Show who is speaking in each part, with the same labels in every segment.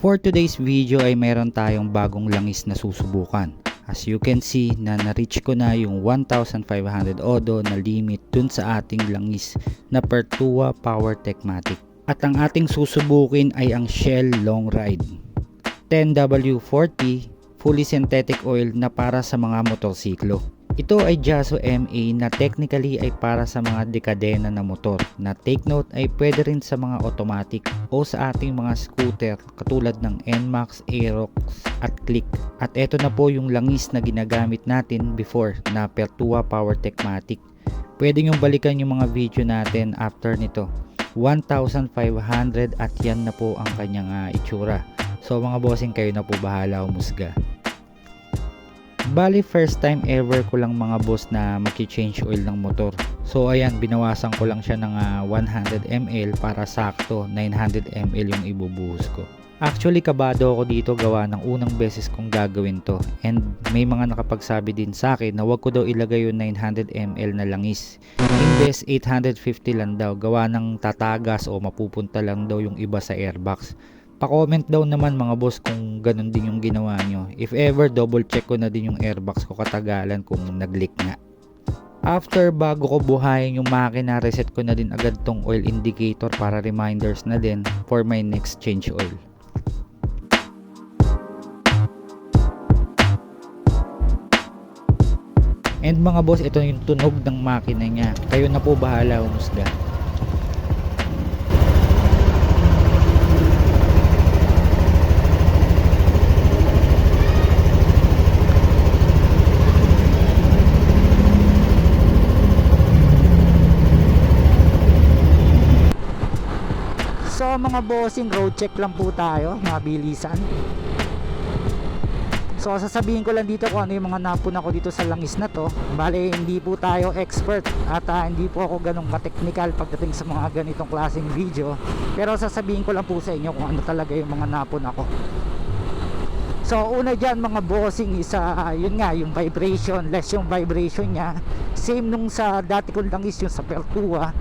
Speaker 1: For today's video ay meron tayong bagong langis na susubukan. As you can see na na-reach ko na yung 1,500 odo na limit dun sa ating langis na Pertua Power Techmatic. At ang ating susubukin ay ang Shell Long Ride. 10W40 fully synthetic oil na para sa mga motorsiklo. Ito ay Jaso MA na technically ay para sa mga dekadena na motor na take note ay pwede rin sa mga automatic o sa ating mga scooter katulad ng NMAX, Aerox at Click. At ito na po yung langis na ginagamit natin before na Pertua Power Techmatic. Pwede nyo balikan yung mga video natin after nito. 1,500 at yan na po ang kanyang uh, itsura. So mga bossing kayo na po bahala umusga. Bali first time ever ko lang mga boss na maki-change oil ng motor. So ayan, binawasan ko lang siya ng uh, 100 ml para sakto 900 ml yung ibubuhos ko. Actually kabado ako dito gawa ng unang beses kong gagawin to and may mga nakapagsabi din sa akin na wag ko daw ilagay yung 900 ml na langis. Imbes 850 lang daw gawa ng tatagas o mapupunta lang daw yung iba sa airbox. Pa-comment daw naman mga boss kung ganun din yung ginawa nyo. If ever, double check ko na din yung airbox ko katagalan kung nag-leak nga. After bago ko buhayin yung makina, reset ko na din agad tong oil indicator para reminders na din for my next change oil. And mga boss, ito yung tunog ng makina niya. Kayo na po bahala umusga. So mga bossing road check lang po tayo, mabilisan. So sasabihin ko lang dito kung ano yung mga napun ako dito sa langis na to. Bale hindi po tayo expert at uh, hindi po ako ganong ka-technical pagdating sa mga ganitong klaseng video. Pero sasabihin ko lang po sa inyo kung ano talaga yung mga napun ako. So una dyan mga bossing isa uh, yun nga yung vibration, less yung vibration niya. Same nung sa dati kong langis yung sa Pertua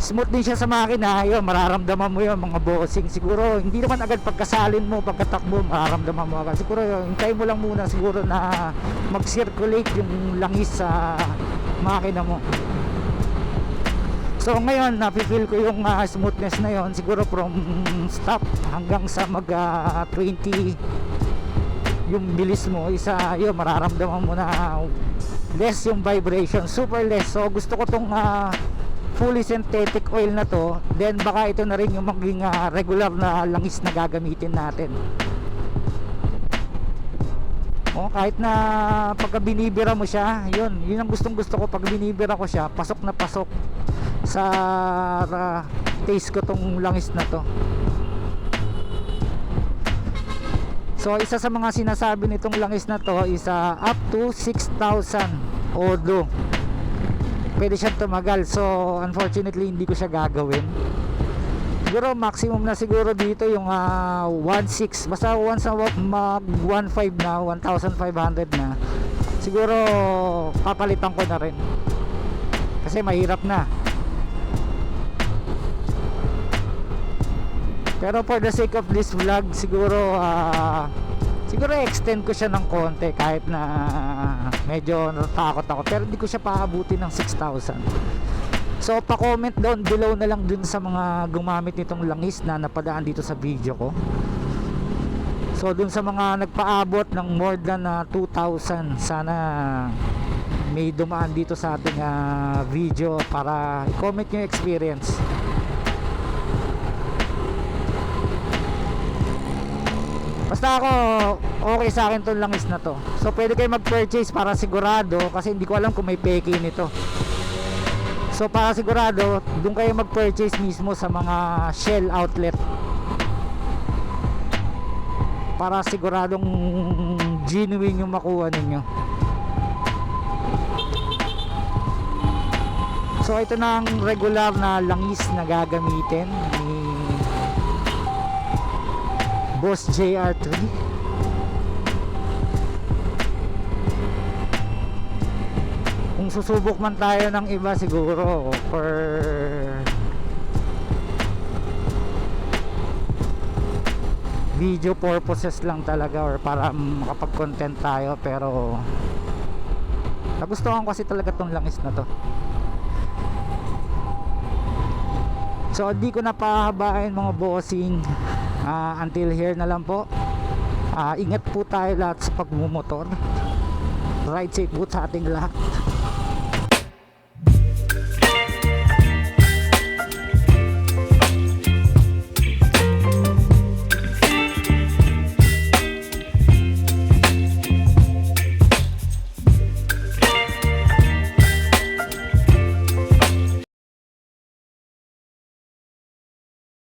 Speaker 1: smooth din siya sa makina. Yun mararamdaman mo yun mga bossing. Siguro hindi naman agad pagkasalin mo pagkatakbo mararamdaman mo agad. Siguro hintay mo lang muna siguro na mag circulate yung langis sa makina mo. So ngayon napifeel ko yung uh, smoothness na yon siguro from stop hanggang sa mag uh, 20 yung bilis mo isa yun mararamdaman mo na less yung vibration super less. So gusto ko tong uh, fully synthetic oil na to then baka ito na rin yung maging uh, regular na langis na gagamitin natin. Oh, kahit na pagka binibira mo siya yun, yun ang gustong gusto ko. Pag binibira ko siya pasok na pasok sa uh, taste ko tong langis na to. So isa sa mga sinasabi nitong langis na to is uh, up to 6,000 odo pwede siyang tumagal. So unfortunately hindi ko siya gagawin. Siguro maximum na siguro dito yung uh, 1.6 basta once na mag 1.5 na 1,500 na. Siguro papalitan ko na rin. Kasi mahirap na. Pero for the sake of this vlog siguro uh, siguro extend ko siya ng konti kahit na medyo natakot ako. Pero hindi ko siya paabuti ng 6,000 so pa-comment down below na lang dun sa mga gumamit nitong langis na napadaan dito sa video ko. So dun sa mga nagpaabot ng more than uh, 2,000 sana may dumaan dito sa ating uh, video para comment yung experience Basta ako, okay sa akin tong langis na to. So pwede kayo mag-purchase para sigurado kasi hindi ko alam kung may peke nito. So para sigurado, doon kayo mag-purchase mismo sa mga Shell outlet. Para siguradong genuine yung makuha ninyo. So ito na ang regular na langis na gagamitin Boss JR3 kung susubok man tayo ng iba siguro for video purposes lang talaga or para makapag-content tayo pero nagustuhan kasi talaga tong langis na to. So di ko na pahabain mga bossing Ah, until here na lang po. Ah, ingat po tayo lahat sa pagmumotor. Ride safe po sa ating lahat